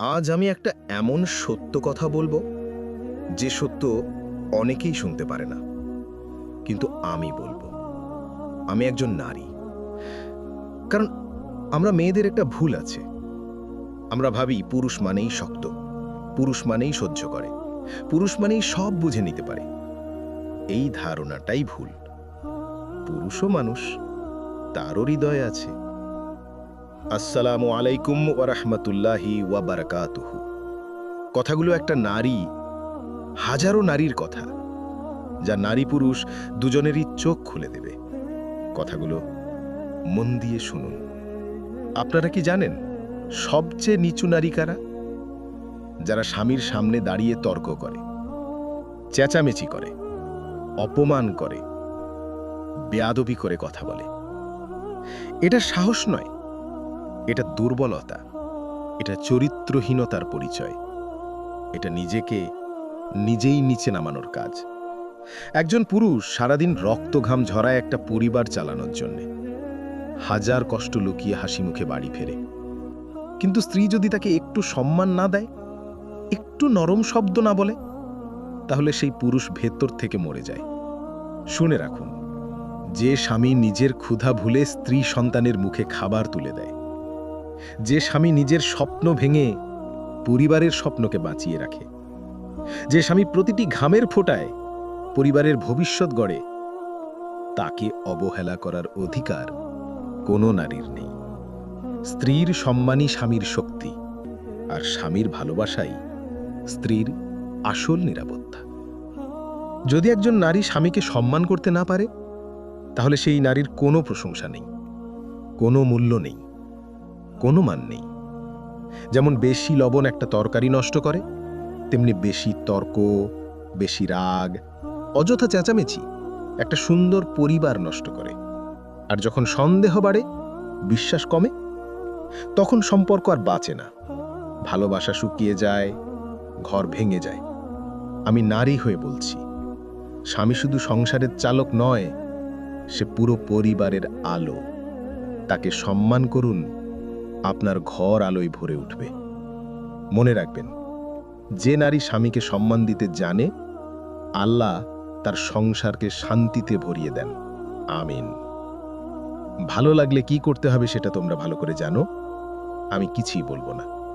আজ আমি একটা এমন সত্য কথা বলব, যে সত্য অনেকেই শুনতে পারে না। কিন্তু আমি বলব, আমি একজন নারী। কারণ আমরা মেয়েদের একটা ভুল আছে। আমরা ভাবি পুরুষ মানেই শক্ত, পুরুষ মানেই সহ্য করে, পুরুষ মানেই সব বুঝে নিতে পারে। এই ধারণাটাই ভুল। পুরুষও মানুষ, তারও হৃদয় আছে। আসসালামু আলাইকুম ওয়ারহমতুল্লাহি ওয়াবারাকাতুহু কথাগুলো একটা নারী, হাজারো নারীর কথা, যা নারী পুরুষ দুজনেরই চোখ খুলে দেবে। কথাগুলো মন দিয়ে শুনুন। আপনারা কি জানেন সবচেয়ে নিচু নারী কারা? যারা স্বামীর সামনে দাঁড়িয়ে তর্ক করে, চেঁচামেচি করে, অপমান করে, বেয়াদবি করে কথা বলে। এটা সাহস নয়। এটা দুর্বলতা, এটা চরিত্রহীনতার পরিচয়। এটা নিজেকে, নিজেই নিচে নামানোর কাজ। একজন পুরুষ সারাদিন রক্তঘাম ঝরায় একটা পরিবার চালানোর জন্যে। হাজার কষ্ট লুকিয়ে হাসি মুখে বাড়ি ফেরে। কিন্তু স্ত্রী যদি তাকে একটু সম্মান না দেয়, একটু নরম শব্দ না বলে, তাহলে সেই পুরুষ ভেতর থেকে মরে যায়। শুনে রাখুন, যে স্বামী নিজের ক্ষুধা ভুলে স্ত্রী সন্তানের মুখে খাবার তুলে দেয় যে স্বামী নিজের স্বপ্ন ভেঙে পরিবারের স্বপ্নকে বাঁচিয়ে রাখে। যে স্বামী প্রতিটি ঘামের ফোঁটায় পরিবারের ভবিষ্যৎ গড়ে, তাকে অবহেলা করার অধিকার কোনো নারীর নেই। স্ত্রীর সম্মানই স্বামীর শক্তি, আর স্বামীর ভালোবাসাই স্ত্রীর আসল নিরাপত্তা। যদি একজন নারী স্বামীকে সম্মান করতে না পারে, তাহলে সেই নারীর কোনো প্রশংসা নেই, কোনো মূল্য নেই। কোনো মান নেই। যেমন বেশি লবণ একটা তরকারি নষ্ট করে, তেমনি বেশি তর্ক, বেশি রাগ, অযথা চেঁচামেচি একটা সুন্দর পরিবার নষ্ট করে। আর যখন সন্দেহ বাড়ে, বিশ্বাস কমে, তখন সম্পর্ক আর বাঁচে না। ভালোবাসা শুকিয়ে যায়, ঘর ভেঙে যায়। আমি নারী হয়ে বলছি, স্বামী শুধু সংসারের চালক নয়, সে পুরো পরিবারের আলো। তাকে সম্মান করুন আপনার ঘর আলোয় ভরে উঠবে। মনে রাখবেন, যে নারী স্বামীকে সম্মান দিতে জানে, আল্লাহ তার সংসারকে শান্তিতে ভরিয়ে দেন। আমিন। ভালো লাগলে কি করতে হবে সেটা তোমরা ভালো করে জানো। আমি কিছুই বলব না।